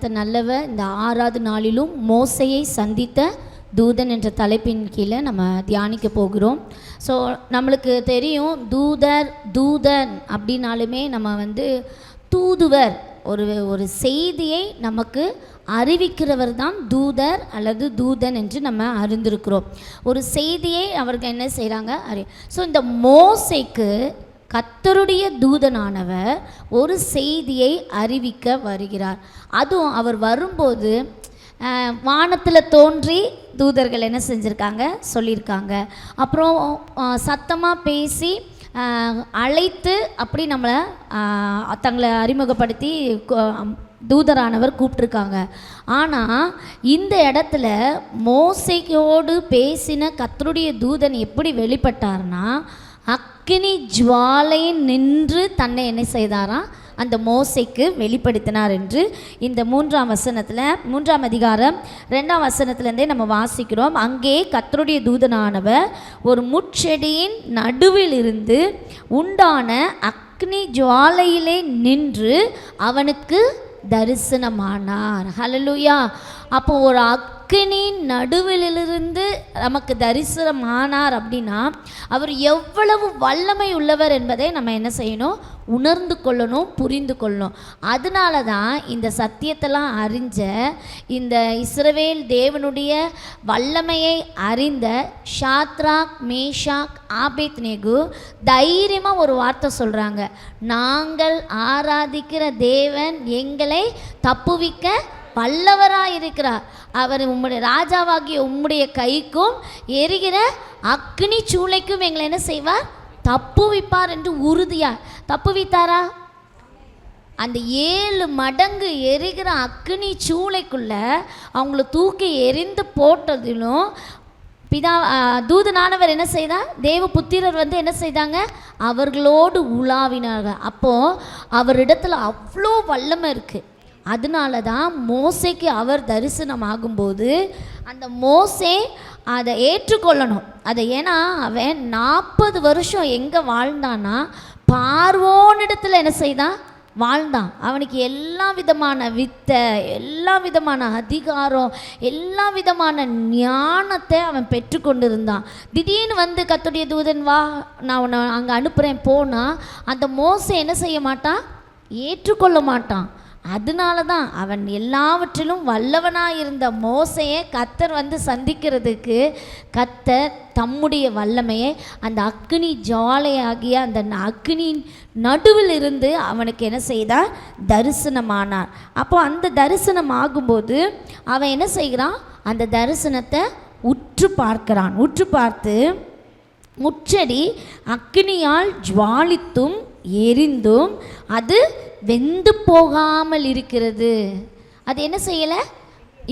கத்த நல்லவர் இந்த ஆறாவது நாளிலும் மோசையை சந்தித்த தூதன் என்ற தலைப்பின் கீழே நம்ம தியானிக்க போகிறோம். ஸோ நம்மளுக்கு தெரியும் தூதர் தூதன் அப்படின்னாலுமே நம்ம வந்து தூதுவர். ஒரு ஒரு செய்தியை நமக்கு அறிவிக்கிறவர் தான் தூதர் அல்லது தூதன் என்று நம்ம அறிந்திருக்கிறோம். ஒரு செய்தியை அவர்கள் என்ன செய்கிறாங்க அறி ஸோ இந்த மோசைக்கு கத்தருடைய தூதனானவர் ஒரு செய்தியை அறிவிக்க வருகிறார். அதுவும் அவர் வரும்போது வானத்தில் தோன்றி தூதர்கள் என்ன செஞ்சுருக்காங்க? சொல்லியிருக்காங்க அப்புறம் சத்தமாக பேசி அழைத்து அப்படி நம்மளை தங்களை அறிமுகப்படுத்தி தூதரானவர் கூப்பிட்ருக்காங்க ஆனால் இந்த இடத்துல மோசையோடு பேசின கத்தருடைய தூதன் எப்படி வெளிப்பட்டார்னா அக்னி ஜுவாலையில் நின்று தன்னை என்ன செய்தாராம்? அந்த மோசைக்கு வெளிப்படுத்தினார் என்று இந்த மூன்றாம் வசனத்தில் மூன்றாம் அதிகாரம் ரெண்டாம் வசனத்திலேருந்தே நம்ம வாசிக்கிறோம். அங்கே கத்தருடைய தூதனானவர் ஒரு முட்செடியின் நடுவில் இருந்து உண்டான அக்னி ஜுவாலையிலே நின்று அவனுக்கு தரிசனமானார். ஹலலுயா அப்போ ஒரு அக் அக்கினியின் நடுவிலிருந்து நமக்கு தரிசனம் ஆனார் அப்படின்னா அவர் எவ்வளவு வல்லமை உள்ளவர் என்பதை நம்ம என்ன செய்யணும்? உணர்ந்து கொள்ளணும் புரிந்து கொள்ளணும். அதனால தான் இந்த சத்தியத்தெல்லாம் அறிஞ்ச இந்த இஸ்ரவேல் தேவனுடைய வல்லமையை அறிந்த ஷாத்ராக் மேஷாக் ஆபேத் நேகு தைரியமாக ஒரு வார்த்தை சொல்கிறாங்க நாங்கள் ஆராதிக்கிற தேவன் எங்களை தப்புவிக்க வல்லவராக இருக்கிறார் அவர் உம்முடைய ராஜாவாகிய உம்முடைய கைக்கும் எரிகிற அக்னி சூளைக்கும் எங்களை என்ன செய்வார்? தப்புவிப்பார் என்று உறுதியா தப்புவித்தாரா அந்த ஏழு மடங்கு எரிகிற அக்னி சூளைக்குள்ள அவங்கள தூக்கி எரிந்து போட்டதிலும் பிதா தூதனானவர் என்ன செய்தார்? தேவ புத்திரர் வந்து என்ன செய்தாங்க? அவர்களோடு உலாவினார்கள். அப்போது அவரிடத்துல அவ்வளோ வல்லமை இருக்குது அதனால தான் மோசைக்கு அவர் தரிசனம் ஆகும்போது அந்த மோசே அதை ஏற்றுக்கொள்ளணும். அதை ஏன்னா அவன் நாற்பது வருஷம் எங்கே வாழ்ந்தானா பார்வோனிடத்தில் என்ன செய்தான்? வாழ்ந்தான். அவனுக்கு எல்லா விதமான வித்தை எல்லா விதமான அதிகாரம் எல்லா விதமான ஞானத்தை அவன் பெற்றுக்கொண்டிருந்தான் திடீர்னு வந்து கத்துடைய தூதன் வா நான் உன்னை அங்கே அனுப்புகிறேன் போனால் அந்த மோசை என்ன செய்ய மாட்டான்? ஏற்றுக்கொள்ள மாட்டான். அதனால தான் அவன் எல்லாவற்றிலும் வல்லவனாக இருந்த மோசையை கத்தர் வந்து சந்திக்கிறதுக்கு கத்தர் தம்முடைய வல்லமையை அந்த அக்னி ஜுவாலையாகிய அந்த அக்னியின் நடுவில் இருந்து அவனுக்கு என்ன செய்தார்? தரிசனமானார். அப்போ அந்த தரிசனம் ஆகும்போது அவன் என்ன செய்கிறான்? அந்த தரிசனத்தை உற்று பார்க்கிறான். உற்று பார்த்து முச்சடி அக்னியால் ஜுவாலித்தும் எரிந்தும் அது வெந்து போகாமல் இருக்கிறது. அது என்ன செய்யலை?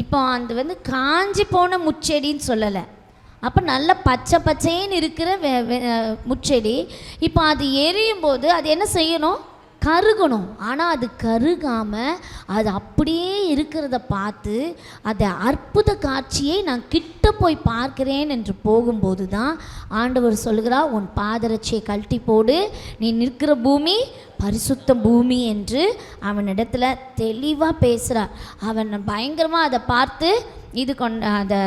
இப்போ அது வந்து காஞ்சி போன முச்செடின்னு சொல்லலை. அப்போ நல்ல பச்சை பச்சைன்னு இருக்கிற முச்செடி இப்போ அது எரியும் போது அது என்ன செய்யணும்? கருகணும். ஆனால் அது கருகாமல் அது அப்படியே இருக்கிறத பார்த்து அதை அற்புத காட்சியை நான் கிட்ட போய் பார்க்கிறேன் என்று போகும்போது தான் ஆண்டவர் சொல்கிறார் உன் பாதரட்சியை கழட்டி போடு. நீ நிற்கிற பூமி பரிசுத்த பூமி என்று அவனிடத்துல தெளிவாக பேசுகிறார் அவன் பயங்கரமாக அதை பார்த்து இது கொண்ட அதை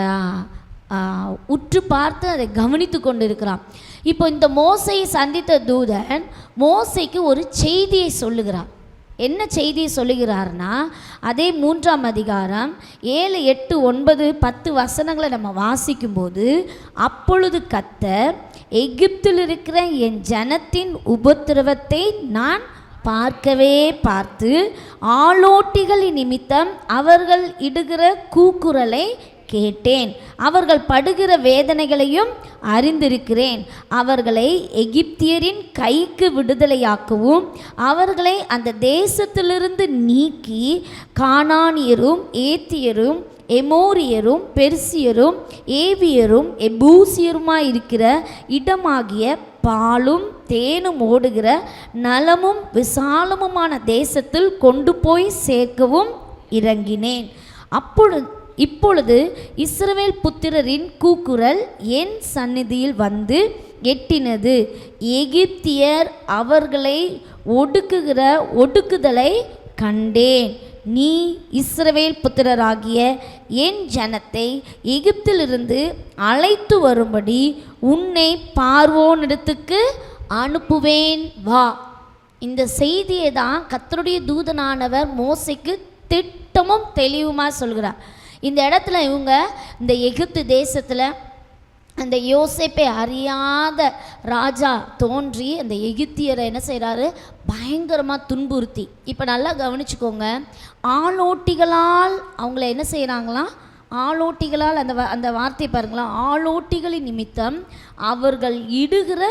உற்று பார்த்து அதை கவனித்து கொண்டிருக்கிறான். இப்போ இந்த மோசையை சந்தித்த தூதன் மோசைக்கு ஒரு செய்தியை சொல்லுகிறார் என்ன செய்தியை சொல்லுகிறார்னா அதே மூன்றாம் அதிகாரம் ஏழு எட்டு ஒன்பது பத்து வசனங்களை நம்ம வாசிக்கும்போது அப்பொழுது கத்தர் எகிப்தில் இருக்கிற என் ஜனத்தின் உபத்திரவத்தை நான் பார்க்கவே பார்த்து ஆளோட்டிகளின் நிமித்தம் அவர்கள் இடுகிற கூக்குரலை கேட்டேன். அவர்கள் படுகிற வேதனைகளையும் அறிந்திருக்கிறேன். அவர்களை எகிப்தியரின் கைக்கு விடுதலையாக்கவும் அவர்களை அந்த தேசத்திலிருந்து நீக்கி கானானியரும் ஏத்தியரும் எமோரியரும் பெர்சியரும் ஏவியரும் எபூசியருமாய் இருக்கிற இடமாகிய பாலும் தேனும் ஓடுகிற நலமும் விசாலமுமான தேசத்தில் கொண்டு போய் சேர்க்கவும் இறங்கினேன். அப்பொழுது இப்பொழுது இஸ்ரவேல் புத்திரரின் கூக்குரல் என் சந்நிதியில் வந்து எட்டினது. எகிப்தியர் அவர்களை ஒடுக்குகிற ஒடுக்குதலை கண்டேன். நீ இஸ்ரவேல் புத்திரராகிய என் ஜனத்தை எகிப்திலிருந்து அழைத்து வரும்படி உன்னை பார்வோனிடத்துக்கு அனுப்புவேன் வா. இந்த செய்தியை தான் கத்தருடைய தூதனானவர் மோசைக்கு திட்டமும் தெளிவுமாக சொல்கிறார். இந்த இடத்துல இவங்க இந்த எகிப்து தேசத்தில் அந்த யோசேப்பை அறியாத ராஜா தோன்றி அந்த எகிப்தியரை என்ன செய்கிறாரு பயங்கரமாக துன்புறுத்தி. இப்போ நல்லா கவனிச்சுக்கோங்க. ஆளோட்டிகளால் அவங்கள என்ன செய்கிறாங்களாம் ஆளோட்டிகளால் அந்த வ- அந்த வார்த்தை பாருங்களா ஆளோட்டிகளின் நிமித்தம் அவர்கள் இடுகிற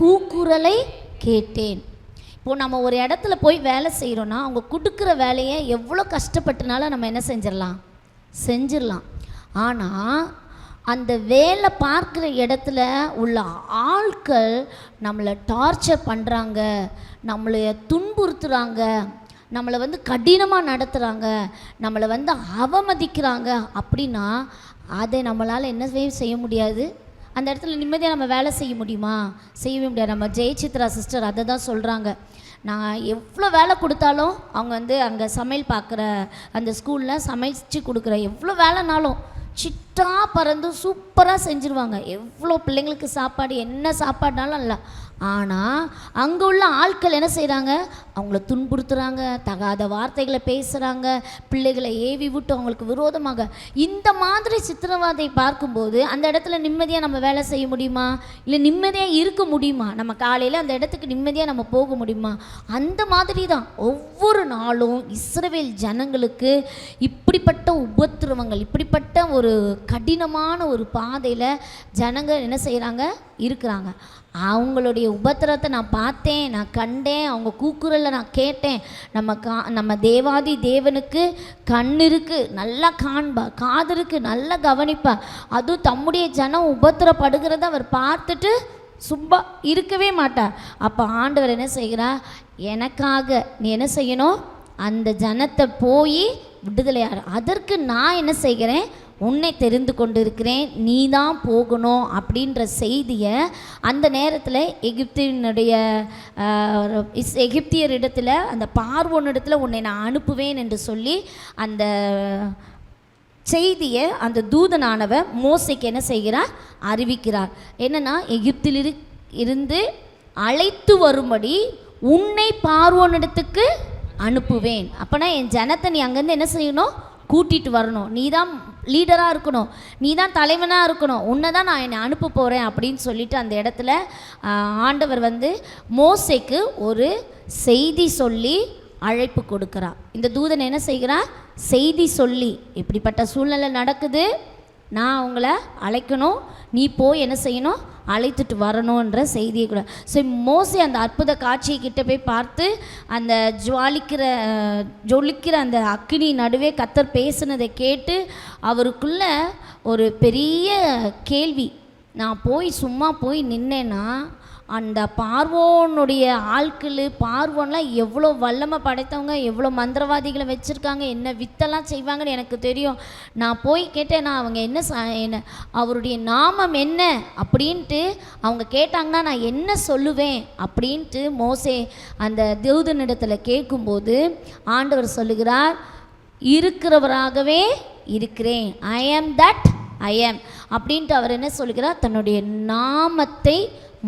கூக்குரலை கேட்டேன். இப்போ நம்ம ஒரு இடத்துல போய் வேலை செய்கிறோன்னா அவங்க கொடுக்குற வேலையை எவ்வளோ கஷ்டப்பட்டுனாலும் நம்ம என்ன செஞ்சிடலாம்? செஞ்சிடலாம். ஆனால் அந்த வேலை பார்க்குற இடத்துல உள்ள ஆட்கள் நம்மளை டார்ச்சர் பண்ணுறாங்க நம்மளை துன்புறுத்துகிறாங்க நம்மளை வந்து கடினமாக நடத்துகிறாங்க நம்மளை வந்து அவமதிக்கிறாங்க அப்படின்னா அதை நம்மளால் என்ன செய்ய முடியாது. அந்த இடத்துல நிம்மதியாக நம்ம வேலை செய்ய முடியுமா? செய்யவே முடியாது. நம்ம ஜெயசித்ரா சிஸ்டர் அதை தான் சொல்கிறாங்க நான் எவ்வளோ வேலை கொடுத்தாலும் அவங்க வந்து அங்கே சமையல் பார்க்குற அந்த ஸ்கூலில் சமைச்சு கொடுக்குற எவ்வளோ வேலைனாலும் பெஸ்ட்டாக பறந்து சூப்பராக செஞ்சுருவாங்க. எவ்வளோ பிள்ளைங்களுக்கு சாப்பாடு என்ன சாப்பாடுனாலும் இல்லை ஆனால் அங்கே உள்ள ஆட்கள் என்ன செய்கிறாங்க அவங்கள துன்புறுத்துறாங்க தகாத வார்த்தைகளை பேசுகிறாங்க பிள்ளைகளை ஏவி விட்டு அவங்களுக்கு விரோதமாக. இந்த மாதிரி சித்திரவாதை பார்க்கும்போது அந்த இடத்துல நிம்மதியாக நம்ம வேலை செய்ய முடியுமா? இல்லை நிம்மதியாக இருக்க முடியுமா? நம்ம காலையில் அந்த இடத்துக்கு நிம்மதியாக நம்ம போக முடியுமா? அந்த மாதிரி தான். ஒவ்வொரு நாளும் இஸ்ரவேல் ஜனங்களுக்கு இப்படிப்பட்ட உபத்திரவங்கள் இப்படிப்பட்ட ஒரு கடினமான ஒரு பாதையில் ஜனங்க என்ன செய்கிறாங்க இருக்கிறாங்க. அவங்களுடைய உபத்திரத்தை நான் பார்த்தேன் நான் கண்டேன் அவங்க கூக்குரலை நான் கேட்டேன். நம்ம கா நம்ம தேவாதி தேவனுக்கு கண் இருக்கு நல்லா காண்பா காது இருக்குது நல்லா கவனிப்பா. அதுவும் தம்முடைய ஜனம் உபத்திரப்படுகிறத அவர் பார்த்துட்டு சும்மா இருக்கவே மாட்டார் அப்போ ஆண்டவர் என்ன செய்கிறார் எனக்காக நீ என்ன செய்யணும்? அந்த ஜனத்தை போய் விடுதலையாடு அதற்கு நான் என்ன செய்கிறேன்? உன்னை தெரிந்து கொண்டிருக்கிறேன் நீ தான் போகணும் அப்படின்ற செய்தியை அந்த நேரத்தில் எகிப்தினுடைய இஸ் எகிப்தியரிடத்தில் அந்த பார்வோனிடத்தில் உன்னை நான் அனுப்புவேன் என்று சொல்லி அந்த செய்தியை அந்த தூதனானவர் மோசைக்கு என்ன செய்கிறார்? அறிவிக்கிறார். என்னென்னா எகிப்தில் இருந்து அழைத்து வரும்படி உன்னை பார்வோனிடத்துக்கு அனுப்புவேன். அப்போனா என் ஜனத்தை நீ அங்கேருந்து என்ன செய்யணும்? கூட்டிகிட்டு வரணும். நீ தான் லீடராக இருக்கணும். நீ தான் தலைவனாக இருக்கணும். உன்னை தான் நான் என்னை அனுப்ப போகிறேன் அப்படின்னு சொல்லிட்டு அந்த இடத்துல ஆண்டவர் வந்து மோசைக்கு ஒரு செய்தி சொல்லி அழைப்பு கொடுக்குறான் இந்த தூதன் என்ன செய்கிறான் செய்தி சொல்லி. இப்படிப்பட்ட சூழ்நிலை நடக்குது. நான் அவங்கள அழைக்கணும். நீ போய் என்ன செய்யணும்? அழைத்துட்டு வரணுன்ற செய்தியை கூட. ஸோ மோஸ்ட்லி அந்த அற்புத காட்சியை கிட்ட போய் பார்த்து அந்த ஜுவாலிக்கிற ஜொலிக்கிற அந்த அக்கினி நடுவே கத்தர் பேசுனதை கேட்டு அவருக்குள்ள ஒரு பெரிய கேள்வி. நான் போய் சும்மா போய் நின்னேன்னா அந்த பார்வோனுடைய ஆட்கள் பார்வோன்லாம் எவ்வளோ வல்லமை படைத்தவங்க எவ்வளோ மந்திரவாதிகளை வச்சுருக்காங்க என்ன வித்தெல்லாம் செய்வாங்கன்னு எனக்கு தெரியும். நான் போய் கேட்டேன்னா அவங்க என்ன ச என்ன அவருடைய நாமம் என்ன அப்படின்ட்டு அவங்க கேட்டாங்கன்னா நான் என்ன சொல்லுவேன்? அப்படின்ட்டு மோசே அந்த தேவதனிடத்தில் கேட்கும்போது ஆண்டவர் சொல்லுகிறார் இருக்கிறவராகவே இருக்கிறேன். ஐ ஆம் தட் ஐ ஆம் அப்படின்ட்டு அவர் என்ன சொல்கிறார் தன்னுடைய நாமத்தை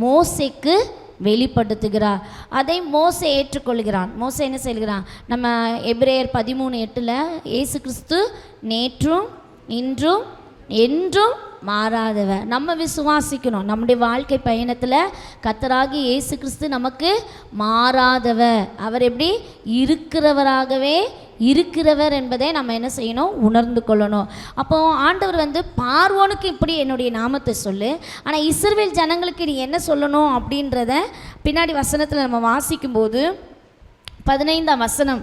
மோசைக்கு வெளிப்படுத்துகிறார். அதை மோசை ஏற்றுக்கொள்கிறான். மோசை என்ன செல்கிறான் நம்ம எப்ரேயர் பதிமூணு எட்டில் இயேசு கிறிஸ்து நேற்றும் இன்றும் என்றும் மாறாதவ. நம்ம விசுவாசிக்கணும். நம்முடைய வாழ்க்கை பயணத்தில் கத்தராகி இயேசு கிறிஸ்து நமக்கு மாறாதவ. அவர் எப்படி? இருக்கிறவராகவே இருக்கிறவர் என்பதை நம்ம என்ன செய்யணும்? உணர்ந்து கொள்ளணும். அப்போ ஆண்டவர் வந்து பார்வோனுக்கு இப்படி என்னுடைய நாமத்தை சொல்லு. ஆனால் இஸ்ரவேல் ஜனங்களுக்கு நீ என்ன சொல்லணும் அப்படின்றத பின்னாடி வசனத்தில் நம்ம வாசிக்கும்போது பதினைந்தாம் வசனம்.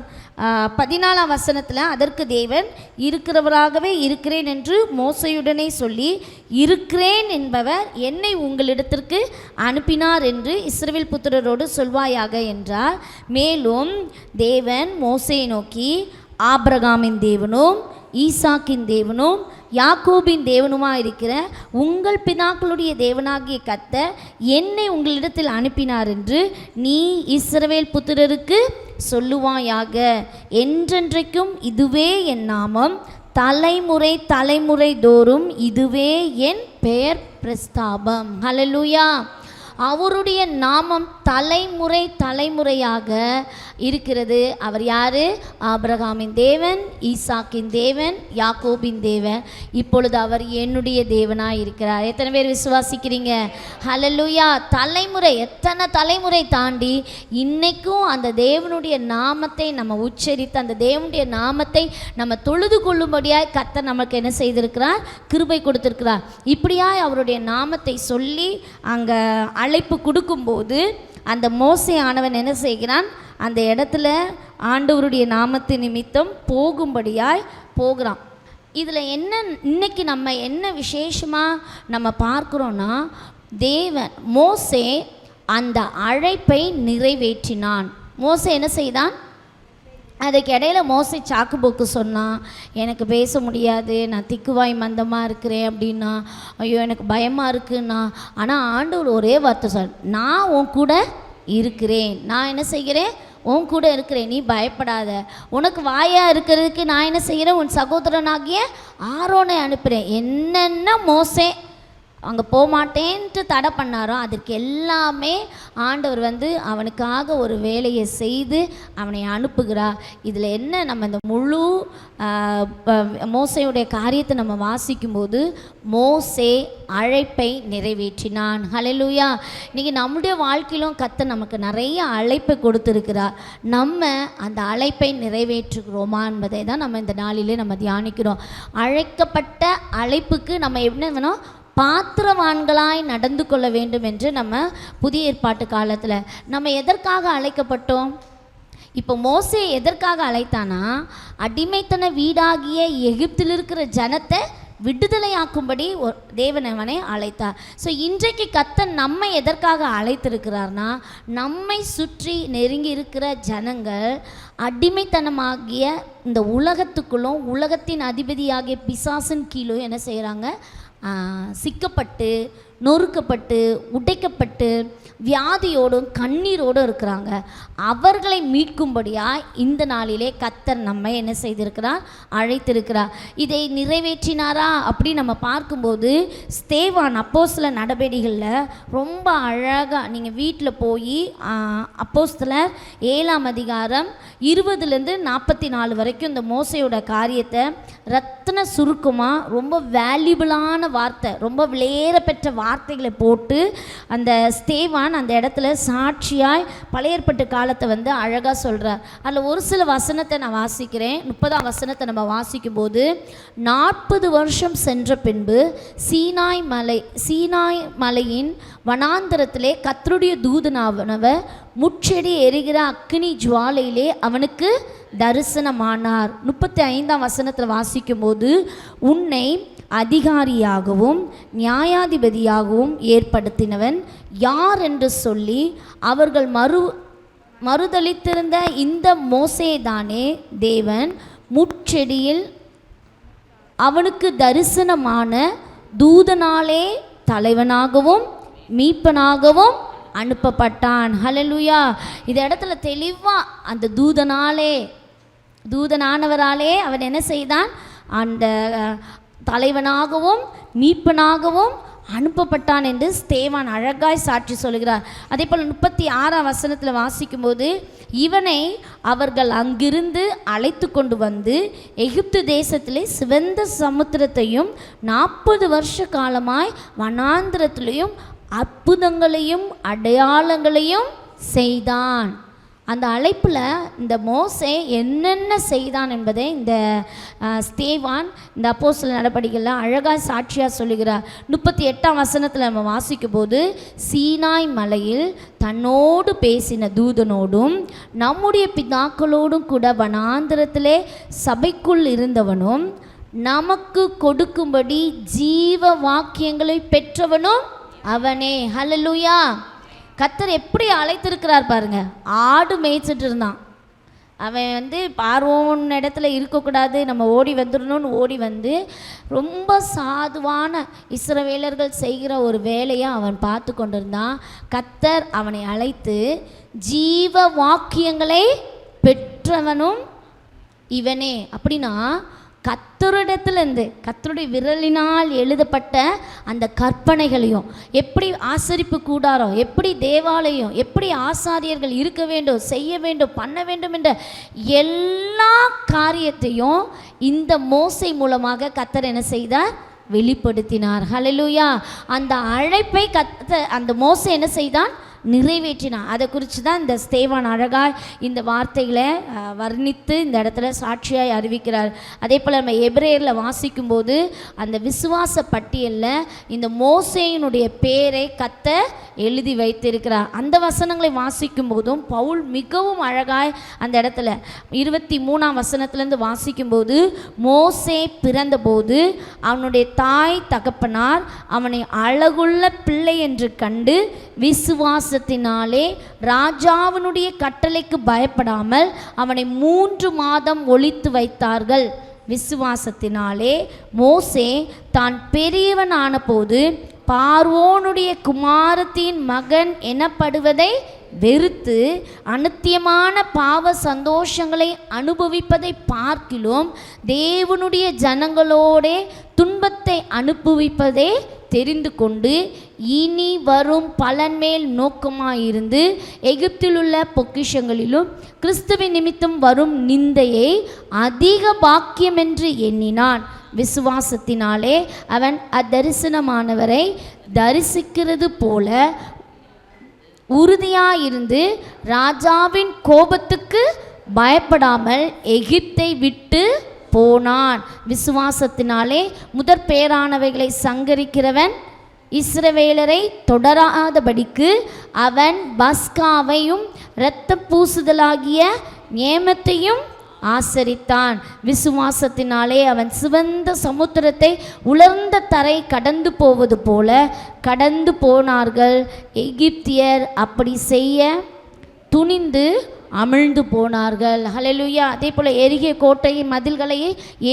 பதினாலாம் வசனத்தில் அதற்கு தேவன் இருக்கிறவராகவே இருக்கிறேன் என்று மோசையுடனே சொல்லி இருக்கிறேன் என்பவர் என்னை உங்களிடத்திற்கு அனுப்பினார் என்று இஸ்ரவேல் புத்திரரோடு சொல்வாயாக என்றார். மேலும் தேவன் மோசையை நோக்கி ஆப்ரகாமின் தேவனும் ஈசாக்கின் தேவனும் யாக்கோபின் தேவனுமாக இருக்கிற உங்கள் பிதாக்களுடைய தேவனாகிய கத்த என்னை உங்களிடத்தில் அனுப்பினார் என்று நீ இஸ்ரவேல் புத்திரருக்கு சொல்லுவாயாக என்றென்றைக்கும் இதுவே என் நாமம் தலைமுறை தலைமுறை தோறும் இதுவே என் பெயர் பிரஸ்தாபம். ஹலலூயா அவருடைய நாமம் தலைமுறை தலைமுறையாக இருக்கிறது. அவர் யார்? ஆபிரகாமின் தேவன் ஈசாக்கின் தேவன் யாக்கோபின் தேவன். இப்பொழுது அவர் என்னுடைய தேவனாக இருக்கிறார். எத்தனை பேர் விசுவாசிக்கிறீங்க? ஹலலுயா தலைமுறை எத்தனை தலைமுறை தாண்டி இன்னைக்கும் அந்த தேவனுடைய நாமத்தை நம்ம உச்சரித்து அந்த தேவனுடைய நாமத்தை நம்ம தொழுது கொள்ளும்படியாக கத்த நமக்கு என்ன செய்திருக்கிறார்? கிருபை கொடுத்திருக்கிறார். இப்படியாய் அவருடைய நாமத்தை சொல்லி அங்கே அழைப்பு கொடுக்கும்போது அந்த மோசை ஆனவன் என்ன செய்கிறான்? அந்த இடத்துல ஆண்டவருடைய நாமத்து நிமித்தம் போகும்படியாய் போகிறான். இதில் என்ன இன்னைக்கு நம்ம என்ன விசேஷமாக நம்ம பார்க்குறோன்னா தேவன் மோசே அந்த அழைப்பை நிறைவேற்றினான். மோசை என்ன செய்தான்? அதுக்கு இடையில மோசை சாக்குபோக்கு சொன்னான் எனக்கு பேச முடியாது நான் திக்குவாய் மந்தமாக இருக்கிறேன் அப்படின்னா ஐயோ எனக்கு பயமாக இருக்குன்னா. ஆனால் ஆண்டவர் ஒரே வார்த்தை சொல் நான் உன் கூட இருக்கிறேன். நான் என்ன செய்கிறேன்? உன் கூட இருக்கிறேன். நீ பயப்படாத. உனக்கு வாயாக இருக்கிறதுக்கு நான் என்ன செய்கிறேன்? உன் சகோதரனாகிய ஆரோனை அனுப்புகிறேன் என்னென்ன மோசே அங்கே போகமாட்டேன்ட்டு தடை பண்ணாரோ அதற்கு எல்லாமே ஆண்டவர் வந்து அவனுக்காக ஒரு வேலையை செய்து அவனை அனுப்புகிறார். இதில் என்ன நம்ம இந்த முழு மோசையுடைய காரியத்தை நம்ம வாசிக்கும்போது மோசே அழைப்பை நிறைவேற்றினான். ஹலெலுயா இன்றைக்கி நம்முடைய வாழ்க்கையிலும் கத்த நமக்கு நிறைய அழைப்பை கொடுத்துருக்கிறார். நம்ம அந்த அழைப்பை நிறைவேற்றுகிறோமா என்பதை தான் நம்ம இந்த நாளிலே நம்ம தியானிக்கிறோம். அழைக்கப்பட்ட அழைப்புக்கு நம்ம என்ன வேணும்? பாத்திரவான்களாய் நடந்து கொள்ள வேண்டும் என்று நம்ம புதிய ஏற்பாட்டு காலத்தில் நம்ம எதற்காக அழைக்கப்பட்டோம்? இப்போ மோசே எதற்காக அழைத்தானா? அடிமைத்தன வீடாகிய எகிப்தில் இருக்கிற ஜனத்தை விடுதலையாக்கும்படி தேவனவனை அழைத்தார். ஸோ இன்றைக்கு கத்தன் நம்மை எதற்காக அழைத்திருக்கிறார்னா நம்மை சுற்றி நெருங்கி இருக்கிற ஜனங்கள் அடிமைத்தனமாகிய இந்த உலகத்துக்குள்ளும் உலகத்தின் அதிபதியாகிய பிசாசின் கீழும் என்ன செய்கிறாங்க சிக்கப்பட்டு நொறுக்கப்பட்டு உடைக்கப்பட்டு வியாதியோடும் கண்ணீரோடும் இருக்கிறாங்க. அவர்களை மீட்கும்படியாய் இந்த நாளிலே கத்தர் நம்மை என்ன செய்திருக்கிறார்? அழைத்திருக்கிறார். இதை நிறைவேற்றினாரா? அப்படி நம்ம பார்க்கும்போது ஸ்தேவான் அப்போ சில ரொம்ப அழகாக நீங்கள் வீட்டில் போய் அப்போஸ்தலர் ஏழாம் அதிகாரம் இருபதுலேருந்து நாற்பத்தி நாலு வரைக்கும் இந்த மோசையோட காரியத்தை ரத்தன சுருக்கமாக ரொம்ப வேல்யூபிளான வார்த்தை ரொம்ப விளையேற பெற்ற வார்த்தைகளை போட்டு அந்த ஸ்தேவான் அந்த இடத்துல சாட்சியாய் பழையற்பட்டு கால காலத்தை வந்து அழகாக சொல்கிறார் அதில் ஒரு சில வசனத்தை நான் வாசிக்கிறேன். முப்பதாம் வசனத்தை நம்ம வாசிக்கும்போது நாற்பது வருஷம் சென்ற பின்பு சீனாய் மலை சீனாய் மலையின் வனாந்தரத்திலே கத்தருடைய தூதனாவனவர் முச்செடி எரிகிற அக்னி ஜுவாலையிலே அவனுக்கு தரிசனமானார். முப்பத்தி ஐந்தாம் வசனத்தில் வாசிக்கும்போது உன்னை அதிகாரியாகவும் நியாயாதிபதியாகவும் ஏற்படுத்தினவன் யார் என்று சொல்லி அவர்கள் மறு மறுதளித்திருந்த இந்த மோசேதானே தேவன் முட்செடியில் அவனுக்கு தரிசனமான தூதனாலே தலைவனாகவும் மீட்பனாகவும் அனுப்பப்பட்டான். ஹலலுயா இந்த இடத்துல தெளிவாக அந்த தூதனாலே தூதனானவராலே அவன் என்ன செய்தான்? அந்த தலைவனாகவும் மீட்பனாகவும் அனுப்பப்பட்டான் என்று ஸ்தேவான் அழகாய் சாட்சி சொல்கிறார் அதே போல் முப்பத்தி ஆறாம் வசனத்தில் வாசிக்கும்போது இவனை அவர்கள் அங்கிருந்து அழைத்து கொண்டு வந்து எகிப்து தேசத்திலே சிவந்த சமுத்திரத்தையும் நாற்பது வருஷ காலமாய் வனாந்திரத்திலையும் அற்புதங்களையும் அடையாளங்களையும் செய்தான். அந்த அழைப்பில் இந்த மோசே என்னென்ன செய்தான் என்பதை இந்த ஸ்தேவான் இந்த அப்போ சில நடவடிக்கையில் அழகாக சாட்சியாக சொல்லுகிறார். முப்பத்தி எட்டாம் வசனத்தில் நம்ம வாசிக்கும் போது சீனாய் மலையில் தன்னோடு பேசின தூதனோடும் நம்முடைய பிதாக்களோடும் கூட வனாந்திரத்திலே சபைக்குள் இருந்தவனும் நமக்கு கொடுக்கும்படி ஜீவ வாக்கியங்களை பெற்றவனும் அவனே. ஹலலுயா கத்தர் எப்படி அழைத்திருக்கிறார் பாருங்க. ஆடு மேய்ச்சிட்டு இருந்தான். அவன் வந்து பார்வோன் இடத்துல இருக்கக்கூடாது நம்ம ஓடி வந்துடணும்னு ஓடி வந்து ரொம்ப சாதுவான இஸ்ரவேலர்கள் செய்கிற ஒரு வேலையை அவன் பார்த்து கொண்டிருந்தான். கத்தர் அவனை அழைத்து ஜீவ வாக்கியங்களை பெற்றவனும் இவனே. அப்படின்னா கத்தரிடத்திலிருந்து கத்தருடைய விரலினால் எழுதப்பட்ட அந்த கற்பனைகளையும் எப்படி ஆசரிப்பு கூடாரம் எப்படி தேவாலயம் எப்படி ஆசாரியர்கள் இருக்க வேண்டும் செய்ய வேண்டும் பண்ண வேண்டும் என்ற எல்லா காரியத்தையும் இந்த மோசை மூலமாக கத்தர் என்ன செய்தார்? வெளிப்படுத்தினார். ஹலலூயா அந்த அழைப்பை கத்த அந்த மோசை என்ன செய்தான்? நிறைவேற்றினான். அதை குறித்து தான் இந்த ஸ்தேவான் அழகாய் இந்த வார்த்தைகளை வர்ணித்து இந்த இடத்துல சாட்சியாய் அறிவிக்கிறார். அதே போல் நம்ம எபிரேயரில் வாசிக்கும்போது அந்த விசுவாச பட்டியலில் இந்த மோசையினுடைய பேரை கத்த எழுதி வைத்திருக்கிறார். அந்த வசனங்களை வாசிக்கும் போதும் பவுல் மிகவும் அழகாய் அந்த இடத்துல இருபத்தி மூணாம் வசனத்திலேருந்து வாசிக்கும்போது மோசே பிறந்தபோது அவனுடைய தாய் தகப்பனார் அவனை அழகுள்ள பிள்ளை என்று கண்டு விசுவாசத்தினாலே ராஜாவினுடைய கட்டளைக்கு பயப்படாமல் அவனை மூன்று மாதம் ஒழித்து வைத்தார்கள். விசுவாசத்தினாலே மோசே தான் பெரியவன் ஆனபோது பார்வோனுடைய குமாரத்தின் மகன் எனப்படுவதை வெறுத்து அனுத்தியமான பாவ சந்தோஷங்களை அனுபவிப்பதை பார்க்கிலும் தேவனுடைய ஜனங்களோடே துன்பத்தை அனுபவிப்பதே தெரிந்து கொண்டு இனி வரும் பலன் மேல் நோக்கமாயிருந்து எகிப்திலுள்ள பொக்கிஷங்களிலும் கிறிஸ்துவின் நிமித்தம் வரும் நிந்தையை அதிக பாக்கியமென்று எண்ணினான். விசுவாசத்தினாலே அவன் அத்தரிசனமானவரை தரிசிக்கிறது போல உறுதியாயிருந்து ராஜாவின் கோபத்துக்கு பயப்படாமல் எகிப்தை விட்டு போனான். விசுவாசத்தினாலே முதற் பேரானவைகளை சங்கரிக்கிறவன் இஸ்ரவேலரை தொடராதபடிக்கு அவன் பஸ்காவையும் இரத்த பூசுதலாகிய நியமத்தையும் ஆசரித்தான். விசுவாசத்தினாலே அவன் சிவந்த சமுத்திரத்தை உலர்ந்த தரை கடந்து போவது போல கடந்து போனார்கள். எகிப்தியர் அப்படி செய்ய துணிந்து அமிழ்ந்து போனார்கள். ஹalleluya. அதே போல் எரிகிய கோட்டையின் மதில்களை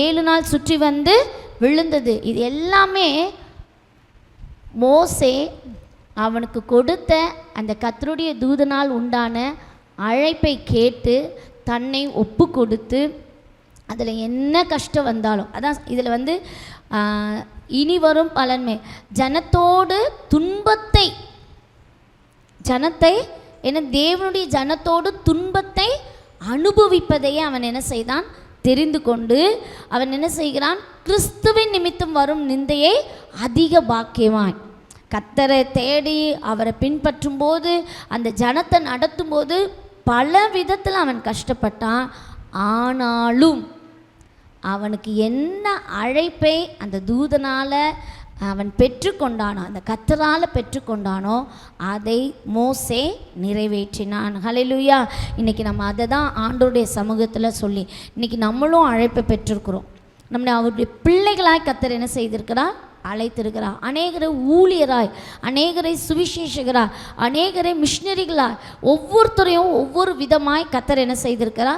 ஏழு நாள் சுற்றி வந்து விழுந்தது. இது எல்லாமே மோசே அவனுக்கு கொடுத்த அந்த கத்தருடைய தூதனால் உண்டான அழைப்பை கேட்டு தன்னை ஒப்பு கொடுத்து அதில் என்ன கஷ்டம் வந்தாலும் அதான் இதில் வந்து இனி வரும் பலன்மை. ஜனத்தோடு துன்பத்தை ஜனத்தை ஏன்னா தேவனுடைய ஜனத்தோடு துன்பத்தை அனுபவிப்பதையே அவன் என்ன செய்தான்? தெரிந்து கொண்டு அவன் என்ன செய்கிறான்? கிறிஸ்துவின் நிமித்தம் வரும் நிந்தையை அதிக பாக்கியவான் கத்தரை தேடி அவரை பின்பற்றும் போது அந்த ஜனத்தை நடத்தும் போது பல விதத்தில் அவன் கஷ்டப்பட்டான். ஆனாலும் அவனுக்கு என்ன அழைப்பை அந்த தூதனால் அவன் பெற்றுக்கொண்டானோ அந்த கத்தரால் பெற்றுக்கொண்டானோ அதை மோசே நிறைவேற்றினான். ஹலெலுயா இன்னைக்கு நம்ம அதை தான் ஆண்டோருடைய சமூகத்தில் சொல்லி இன்றைக்கி நம்மளும் அழைப்பை பெற்றிருக்கிறோம். நம்மளை அவருடைய பிள்ளைகளாய் கத்தர் என்ன செய்திருக்கிறார்? அழைத்திருக்கிறார். அநேகரை ஊழியராய் அநேகரை சுவிசேஷகராய் அநேகரை மிஷினரிகளாய் ஒவ்வொருத்தரையும் ஒவ்வொரு விதமாய் கத்தர் என்ன செய்திருக்கிறா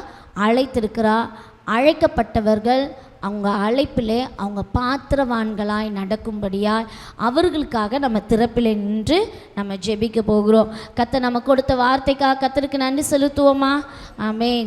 அழைத்திருக்கிறார். அழைக்கப்பட்டவர்கள் அவங்க அழைப்பில் அவங்க பாத்திரவான்களாய் நடக்கும்படியாய் அவர்களுக்காக நம்ம திறப்பில் நின்று நம்ம ஜெபிக்க போகிறோம். கத்தை நம்ம கொடுத்த வார்த்தைக்காக கத்தருக்கு நன்றி செலுத்துவோமா? ஆமே